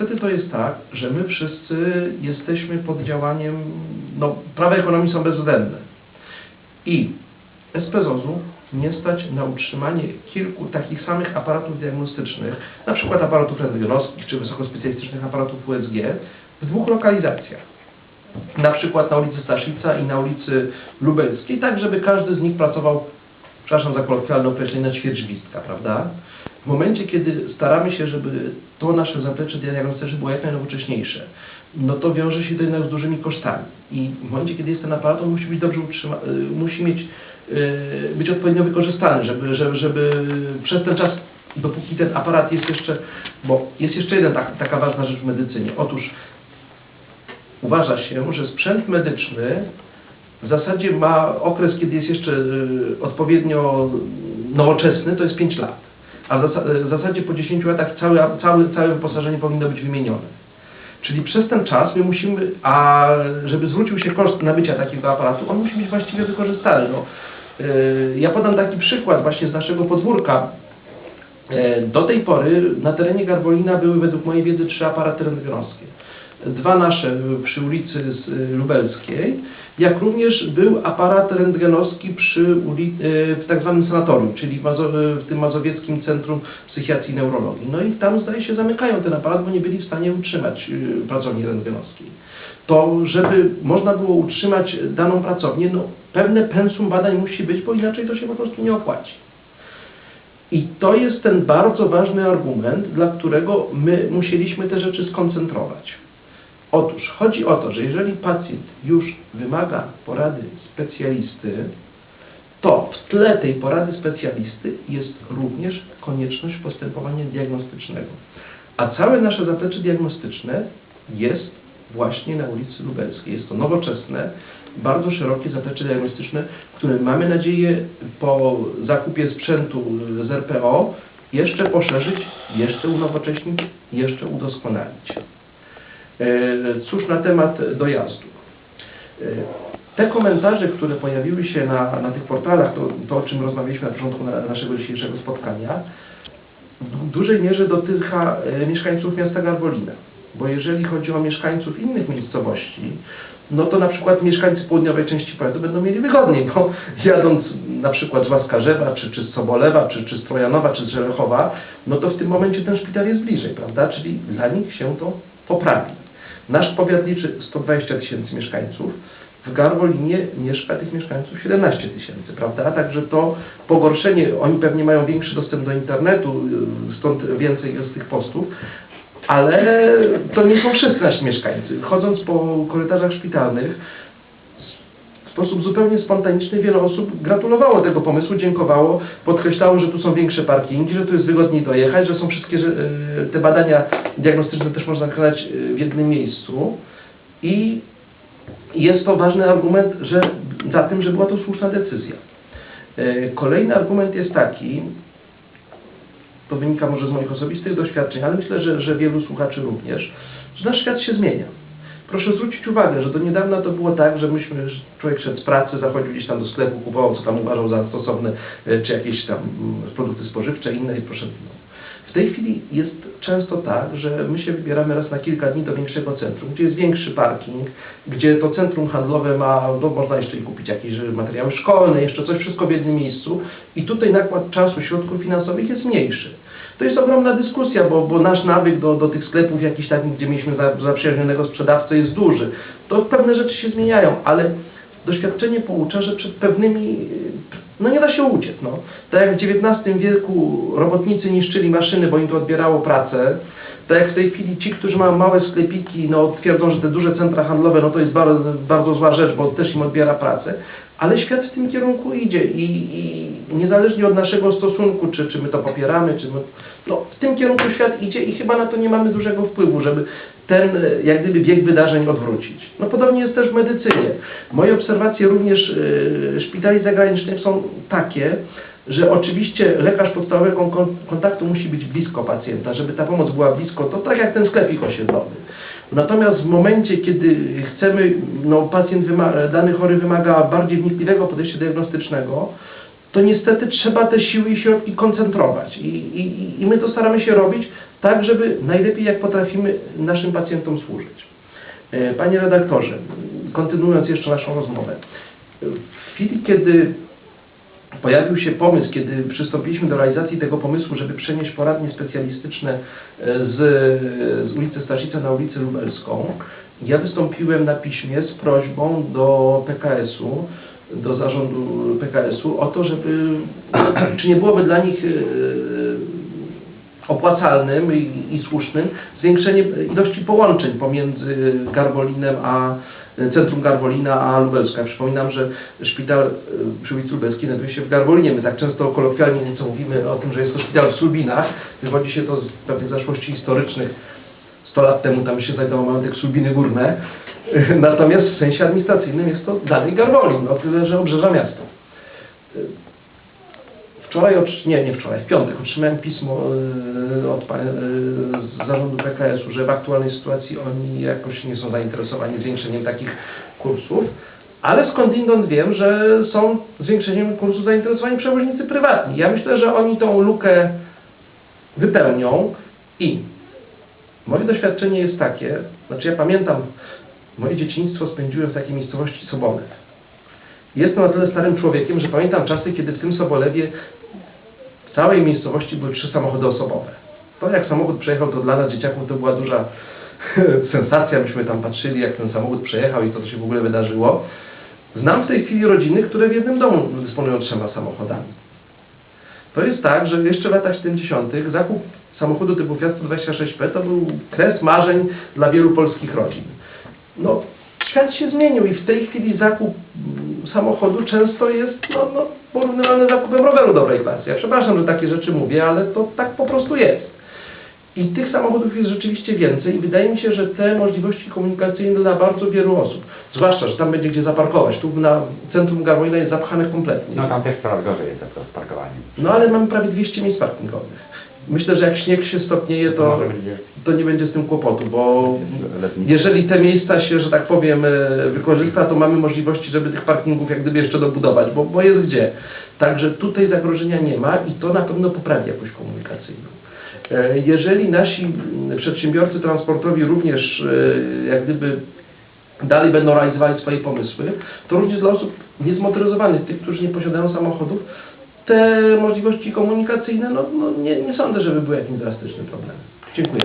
niestety to jest tak, że my wszyscy jesteśmy pod działaniem, no prawa ekonomii są bezwzględne. I SPZOZ-u nie stać na utrzymanie kilku takich samych aparatów diagnostycznych, na przykład aparatów rentgenowskich czy wysokospecjalistycznych aparatów USG w dwóch lokalizacjach. Na przykład na ulicy Staszica i na ulicy Lubelskiej, tak żeby każdy z nich pracował, przepraszam za kolokwialne określenie, na ćwierć gwizdka, prawda? W momencie, kiedy staramy się, żeby to nasze zaplecze diagnostyczne było jak najnowocześniejsze, no to wiąże się to jednak z dużymi kosztami. I w momencie, kiedy jest ten aparat, on musi być dobrze utrzymany, musi mieć, y, być odpowiednio wykorzystany, żeby, żeby, żeby przez ten czas, dopóki ten aparat jest jeszcze, bo jest jeszcze jedna tak, taka ważna rzecz w medycynie. Otóż uważa się, że sprzęt medyczny w zasadzie ma okres, kiedy jest jeszcze y, odpowiednio nowoczesny, to jest 5 lat. A w zasa- w zasadzie po 10 latach całe, całe, całe wyposażenie powinno być wymienione. Czyli przez ten czas my musimy, a żeby zwrócił się koszt nabycia takiego aparatu, on musi być właściwie wykorzystany. No, y, ja podam taki przykład właśnie z naszego podwórka. E, Do tej pory na terenie Garwolina były według mojej wiedzy trzy aparaty rentgenowskie. Dwa nasze przy ulicy y, Lubelskiej, jak również był aparat rentgenowski przy uli, y, w tak zwanym sanatorium, czyli w, Mazo, w tym mazowieckim Centrum Psychiatrii i Neurologii. No i tam zdaje się zamykają ten aparat, bo nie byli w stanie utrzymać y, pracowni rentgenowskiej. To, żeby można było utrzymać daną pracownię, no pewne pensum badań musi być, bo inaczej to się po prostu nie opłaci. I to jest ten bardzo ważny argument, dla którego my musieliśmy te rzeczy skoncentrować. Otóż chodzi o to, że jeżeli pacjent już wymaga porady specjalisty, to w tle tej porady specjalisty jest również konieczność postępowania diagnostycznego. A całe nasze zaplecze diagnostyczne jest właśnie na ulicy Lubelskiej. Jest to nowoczesne, bardzo szerokie zaplecze diagnostyczne, które mamy nadzieję po zakupie sprzętu z RPO jeszcze poszerzyć, jeszcze unowocześnić, jeszcze udoskonalić. E, Cóż na temat dojazdu. E, Te komentarze, które pojawiły się na, na tych portalach, to, to o czym rozmawialiśmy na początku na, naszego dzisiejszego spotkania, w dużej mierze dotyka e, mieszkańców miasta Garwolina. Bo jeżeli chodzi o mieszkańców innych miejscowości, no to na przykład mieszkańcy południowej części powiatu będą mieli wygodniej, bo jadąc na przykład z Łaskarzewa, czy, czy z Sobolewa, czy, czy z Trojanowa, czy z Żelechowa, no to w tym momencie ten szpital jest bliżej, prawda? Czyli dla nich się to poprawi. Nasz powiat liczy 120 tysięcy mieszkańców, w Garwolinie mieszka tych mieszkańców 17 tysięcy, prawda? Także to pogorszenie, oni pewnie mają większy dostęp do internetu, y, stąd więcej jest tych postów, ale to nie są wszyscy nasi mieszkańcy. Chodząc po korytarzach szpitalnych, w sposób zupełnie spontaniczny wiele osób gratulowało tego pomysłu, dziękowało, podkreślało, że tu są większe parkingi, że tu jest wygodniej dojechać, że są wszystkie że, y, te badania diagnostyczne też można wykonać y, w jednym miejscu i jest to ważny argument że, za tym, że była to słuszna decyzja. Y, Kolejny argument jest taki, to wynika może z moich osobistych doświadczeń, ale myślę, że, że wielu słuchaczy również, że nasz świat się zmienia. Proszę zwrócić uwagę, że do niedawna to było tak, że myśmy, że człowiek szedł z pracy, zachodził gdzieś tam do sklepu, kupował co tam uważał za stosowne, e, czy jakieś tam mm, produkty spożywcze, inne i proszę. W tej chwili jest często tak, że my się wybieramy raz na kilka dni do większego centrum, gdzie jest większy parking, gdzie to centrum handlowe ma, no można jeszcze i kupić jakieś materiały szkolne, jeszcze coś, wszystko w jednym miejscu i tutaj nakład czasu, środków finansowych jest mniejszy. To jest ogromna dyskusja, bo, bo nasz nawyk do, do tych sklepów jakichś takich, gdzie mieliśmy za- zaprzyjaźnionego sprzedawcę jest duży. To pewne rzeczy się zmieniają, ale doświadczenie poucza, że przed pewnymi, no nie da się uciec. No. Tak jak w XIX wieku robotnicy niszczyli maszyny, bo im to odbierało pracę, tak jak w tej chwili ci, którzy mają małe sklepiki, no twierdzą, że te duże centra handlowe, no to jest bardzo, bardzo zła rzecz, bo też im odbiera pracę, ale świat w tym kierunku idzie i, i niezależnie od naszego stosunku, czy, czy my to popieramy, czy my, no w tym kierunku świat idzie i chyba na to nie mamy dużego wpływu, żeby ten e, jak gdyby bieg wydarzeń odwrócić. No podobnie jest też w medycynie. Moje obserwacje również e, szpitali zagranicznych są takie, że oczywiście lekarz podstawowego kon- kontaktu musi być blisko pacjenta, żeby ta pomoc była blisko, to tak jak ten sklepik osiedlowy. Natomiast w momencie, kiedy chcemy, no pacjent, dany chory wymaga bardziej wnikliwego podejścia diagnostycznego, to niestety trzeba te siły i środki koncentrować. I, i, I my to staramy się robić, tak żeby najlepiej jak potrafimy naszym pacjentom służyć. E, Panie redaktorze, kontynuując jeszcze naszą rozmowę, w chwili kiedy pojawił się pomysł, kiedy przystąpiliśmy do realizacji tego pomysłu, żeby przenieść poradnie specjalistyczne e, z, z ulicy Staszica na ulicę Lubelską, ja wystąpiłem na piśmie z prośbą do PKS-u, do zarządu PKS-u o to, żeby, czy nie byłoby dla nich e, opłacalnym i, i słusznym zwiększenie ilości połączeń pomiędzy Garwolinem a centrum Garwolina a Lubelska. Przypominam, że szpital e, przy ulicy Lubelskiej znajduje się w Garwolinie. My tak często kolokwialnie nieco mówimy o tym, że jest to szpital w Sulbinach. Wywodzi się to z pewnych zaszłości historycznych. 100 lat temu tam się znajdował majątek Sulbiny Górne. Natomiast w sensie administracyjnym jest to dalej Garwolin, o tyle, że obrzeża miasto. Wczoraj, nie, nie wczoraj, w piątek otrzymałem pismo e, od e, zarządu PKS-u, że w aktualnej sytuacji oni jakoś nie są zainteresowani zwiększeniem takich kursów, ale skądinąd wiem, że są zwiększeniem kursu zainteresowani przewoźnicy prywatni. Ja myślę, że oni tą lukę wypełnią i moje doświadczenie jest takie, znaczy ja pamiętam, moje dzieciństwo spędziłem w takiej miejscowości Sobolew. Jestem na tyle starym człowiekiem, że pamiętam czasy, kiedy w tym Sobolewie w całej miejscowości były trzy samochody osobowe. To jak samochód przejechał, to dla nas dzieciaków to była duża sensacja. Myśmy tam patrzyli, jak ten samochód przejechał i to, co się w ogóle wydarzyło. Znam w tej chwili rodziny, które w jednym domu dysponują trzema samochodami. To jest tak, że jeszcze w latach 70. zakup samochodu typu Fiat 126P to był kres marzeń dla wielu polskich rodzin. No, świat się zmienił i w tej chwili zakup samochodu często jest no, no, porównywalny z zakupem roweru dobrej klasy. Ja przepraszam, że takie rzeczy mówię, ale to tak po prostu jest. I tych samochodów jest rzeczywiście więcej i wydaje mi się, że te możliwości komunikacyjne dla bardzo wielu osób, zwłaszcza, że tam będzie gdzie zaparkować. Tu na centrum Garwolina jest zapchane kompletnie. No tam też coraz gorzej jest to z parkowaniem. No ale mamy prawie 200 miejsc parkingowych. Myślę, że jak śnieg się stopnieje, to, to nie będzie z tym kłopotu, bo jeżeli te miejsca się, że tak powiem, e, wykorzysta, to mamy możliwości, żeby tych parkingów jak gdyby jeszcze dobudować, bo, bo jest gdzie. Także tutaj zagrożenia nie ma i to na pewno poprawi jakość komunikacyjną. E, Jeżeli nasi przedsiębiorcy transportowi również e, jak gdyby dalej będą realizowali swoje pomysły, to również dla osób niezmotoryzowanych, tych, którzy nie posiadają samochodów, te możliwości komunikacyjne, no, no nie, nie sądzę, żeby były jakimś drastycznym problemem. Dziękuję.